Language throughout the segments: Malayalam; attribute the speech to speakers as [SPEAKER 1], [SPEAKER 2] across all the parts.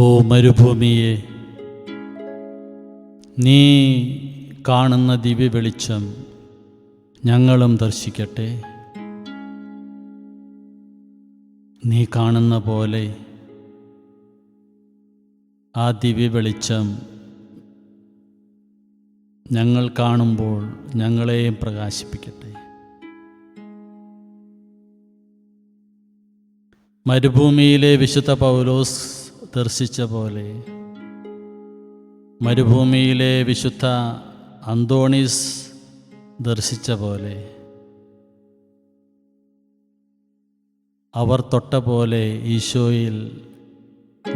[SPEAKER 1] ഓ മരുഭൂമിയെ നീ കാണുന്ന ദിവ്യ വെളിച്ചം ഞങ്ങളും ദർശിക്കട്ടെ. നീ കാണുന്ന പോലെ ആ ദിവ്യ വെളിച്ചം ഞങ്ങൾ കാണുമ്പോൾ ഞങ്ങളെയും പ്രകാശിപ്പിക്കട്ടെ. മരുഭൂമിയിലെ വിശുദ്ധ പൗലോസ് ദർശിച്ച പോലെ. മരുഭൂമിയിലെ വിശുദ്ധ അന്തോണീസ് ദർശിച്ച പോലെ. അവർ തൊട്ട പോലെ ഈശോയിൽ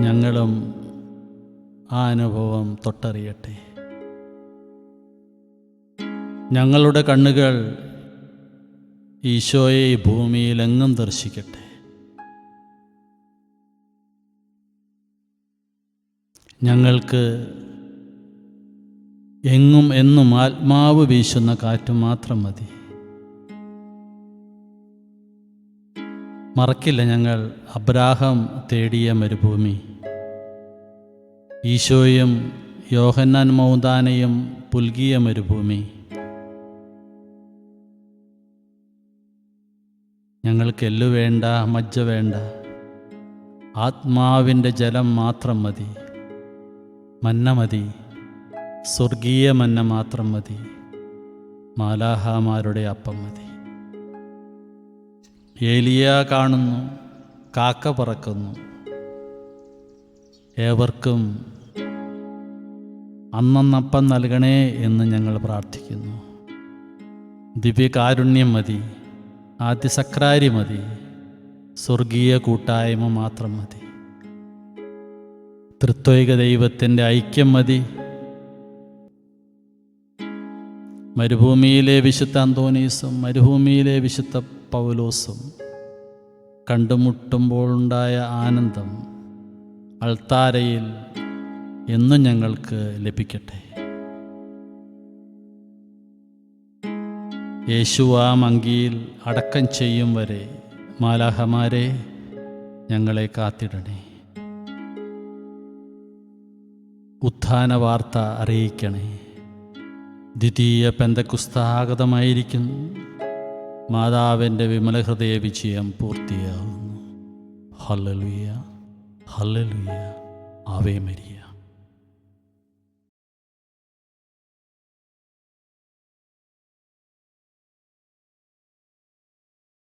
[SPEAKER 1] ഞങ്ങളും ആ അനുഭവം തൊട്ടറിയട്ടെ. ഞങ്ങളുടെ കണ്ണുകൾ ഈശോയെ ഭൂമിയിലെങ്ങും ദർശിക്കട്ടെ. ഞങ്ങൾക്ക് എങ്ങും എന്നും ആത്മാവ് വീശുന്ന കാറ്റ് മാത്രം മതി. മറക്കില്ല ഞങ്ങൾ അബ്രാഹം തേടിയ മരുഭൂമി. ഈശോയും യോഹന്നാൻ മൗദാനയും പുൽകിയ മരുഭൂമി. ഞങ്ങൾക്ക് എല്ലു വേണ്ട മജ്ജ വേണ്ട. ആത്മാവിന്റെ ജലം മാത്രം മതി. മന്ന മതി സ്വർഗീയ മന്ന മാത്രം മതി. മാലാഹാമാരുടെ അപ്പം മതി. ഏലിയ കാണുന്നു കാക്ക പറക്കുന്നു. ഏവർക്കും അന്നന്നപ്പം നൽകണേ എന്ന് ഞങ്ങൾ പ്രാർത്ഥിക്കുന്നു. ദിവ്യകാരുണ്യം മതി ആദ്യസക്രാരി മതി സ്വർഗീയ കൂട്ടായ്മ മാത്രം മതി. തൃത്വൈക ദൈവത്തിന്റെ ഐക്യം മതി. മരുഭൂമിയിലെ വിശുദ്ധ അന്തോനീസും മരുഭൂമിയിലെ വിശുദ്ധ പൗലോസും കണ്ടുമുട്ടുമ്പോഴുണ്ടായ ആനന്ദം അൾത്താരയിൽ എന്നും ഞങ്ങൾക്ക് ലഭിക്കട്ടെ. യേശു ആ മങ്കിയിൽ അടക്കം ചെയ്യും വരെ മാലാഹമാരെ ഞങ്ങളെ കാത്തിടണേ. ഉത്ഥാന വാർത്ത അറിയിക്കണേ. ദ്വിതീയ പെന്തക്കുസ്താഗതമായിരിക്കുന്നു മാതാവിന്റെ വിമലഹൃദയ വിജയം പൂർത്തിയാകുന്നു ഹല്ലലുയ. ഹല്ലലുയ. Ave Maria.